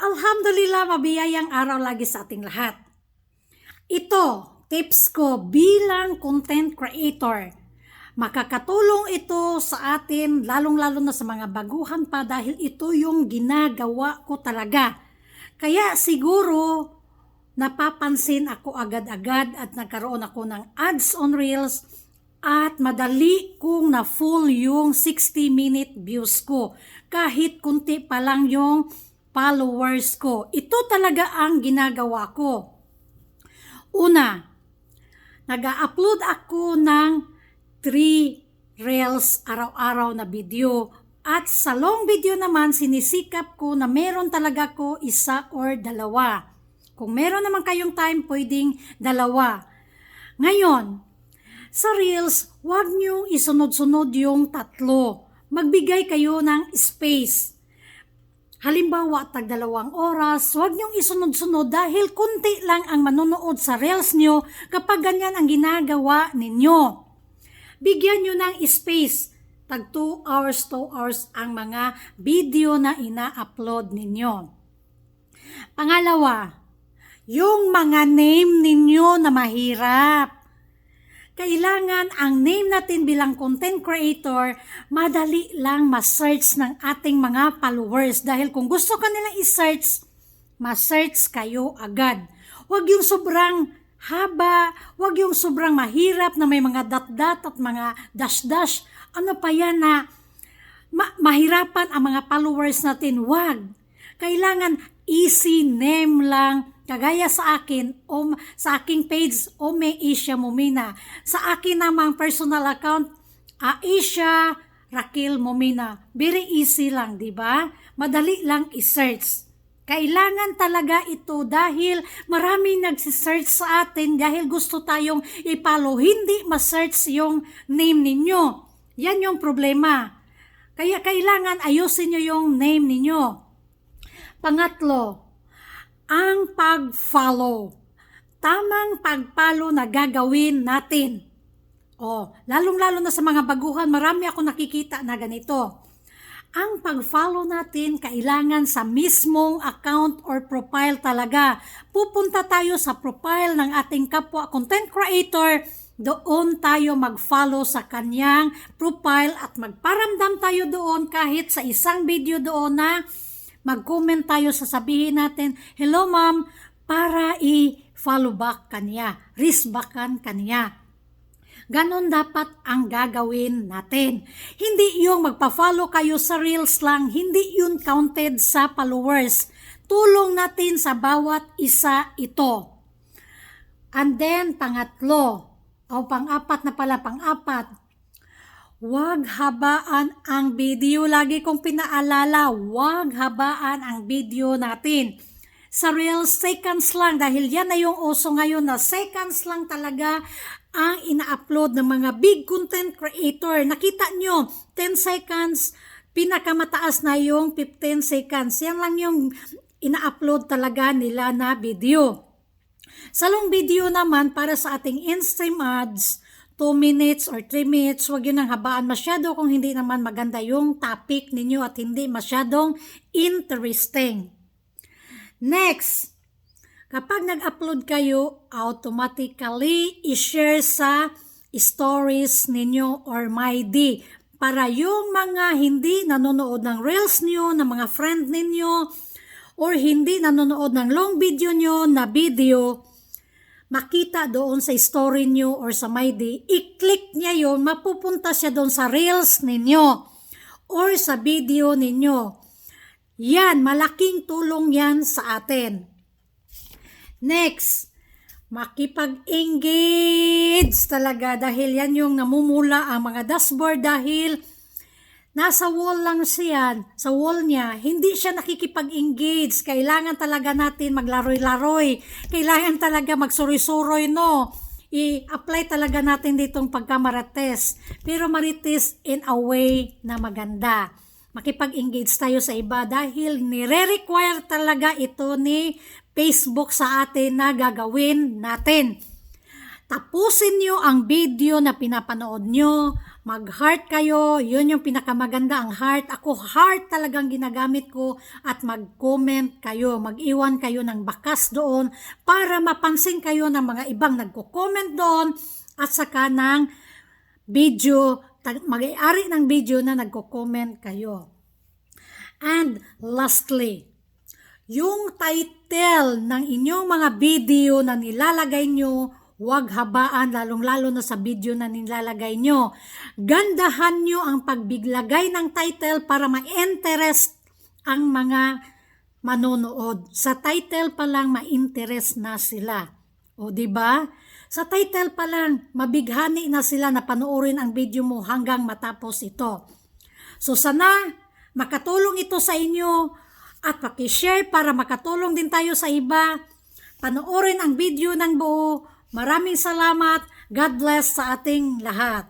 Alhamdulillah, mabiyayang araw lagi sa ating lahat. Ito, tips ko bilang content creator. Makakatulong ito sa atin, lalong-lalo na sa mga baguhan pa dahil ito yung ginagawa ko talaga. Kaya siguro, napapansin ako agad-agad at nagkaroon ako ng ads on Reels at madali kong na full yung 60 minute views ko. Kahit kunti pa lang yung followers ko. Ito talaga ang ginagawa ko. Una, nag-upload ako ng 3 reels araw-araw na video. At sa long video naman, sinisikap ko na meron talaga ko isa or dalawa. Kung meron naman kayong time, pwedeng dalawa. Ngayon, sa Reels, huwag niyong isunod-sunod yung tatlo. Magbigay kayo ng space. Halimbawa, tag dalawang oras, huwag niyong isunod-sunod dahil kunti lang ang manonood sa Reels niyo kapag ganyan ang ginagawa ninyo. Bigyan niyo ng space. Tag 2 hours, 2 hours ang mga video na ina-upload ninyo. Pangalawa, yung mga name ninyo na mahirap kailangan ang name natin bilang content creator, madali lang ma-search ng ating mga followers. Dahil kung gusto ka nilang i-search, ma-search kayo agad. Huwag yung sobrang haba, huwag yung sobrang mahirap na may mga dot-dot at mga dash-dash. Ano pa yan na ma- mahirapan ang mga followers natin? Huwag. Kailangan easy name lang, Kagaya sa akin, o sa aking page, Ome Asia Momina. Sa akin namang personal account, Aisha Raquel Momina. Very easy lang, di ba? Madali lang i-search. Kailangan talaga ito dahil marami nagsisearch sa atin dahil gusto tayong i-follow. Hindi ma-search yung name ninyo. Yan yung problema. Kaya kailangan ayusin nyo yung name ninyo. Pangatlo, ang pag-follow. Tamang pag-follow na gagawin natin. O, lalong-lalo na sa mga baguhan, marami ako nakikita na ganito. Ang pag-follow natin kailangan sa mismong account or profile talaga. Pupunta tayo sa profile ng ating kapwa content creator, doon tayo mag-follow sa kanyang profile at magparamdam tayo doon kahit sa isang video doon na mag-comment tayo, sasabihin natin, hello ma'am, para i-follow back kanya, risbackan kanya. Ganon dapat ang gagawin natin. Hindi yung magpa-follow kayo sa Reels lang, hindi yun counted sa followers. Tulong natin sa bawat isa ito. And then, pangatlo, o pang-apat na pala, pang-apat, Huwag habaan ang video. Lagi kong pinaalala, huwag habaan ang video natin. Sa real seconds lang dahil yan na yung uso ngayon na seconds lang talaga ang ina-upload ng mga big content creator. Nakita nyo, 10 seconds, pinakamataas na yung 15 seconds. Yan lang yung ina-upload talaga nila na video. Sa long video naman, para sa ating in-stream ads, 2 minutes or 3 minutes, huwag yun ang habaan masyado kung hindi naman maganda yung topic ninyo at hindi masyadong interesting. Next, kapag nag-upload kayo, automatically i-share sa stories ninyo or MyD para yung mga hindi nanonood ng reels nyo, ng mga friend ninyo, or hindi nanonood ng long video nyo na video, makita doon sa story nyo or sa my day, i-click niya yon mapupunta siya doon sa reels ninyo or sa video ninyo. Yan, malaking tulong yan sa atin. Next, makipag-engage talaga dahil yan yung namumula ang mga dashboard dahil nasa wall lang siya, sa wall niya, hindi siya nakikipag-engage. Kailangan talaga natin maglaroy-laroy. Kailangan talaga magsuroy-suroy, no? I-apply talaga natin ditong pagkamarites. Pero marites in a way na maganda. Makipag-engage tayo sa iba dahil nire-require talaga ito ni Facebook sa atin na gagawin natin. Tapusin nyo ang video na pinapanood nyo mag-heart kayo. Yun yung pinakamaganda ang heart. Ako heart talagang ginagamit ko at mag-comment kayo. Mag-iwan kayo ng bakas doon para mapansin kayo ng mga ibang nagko-comment doon at saka ng video, mag-ari ng video na nagko-comment kayo. And lastly, yung title ng inyong mga video na nilalagay nyo, huwag habaan, lalong-lalo na sa video na nilalagay nyo. Gandahan nyo ang pagbiglagay ng title para ma-interest ang mga manonood. Sa title pa lang, ma-interest na sila. O, di ba? Sa title pa lang, mabighani na sila na panoorin ang video mo hanggang matapos ito. So sana makatulong ito sa inyo at pakishare para makatulong din tayo sa iba. Panoorin ang video ng buo. Maraming salamat. God bless sa ating lahat.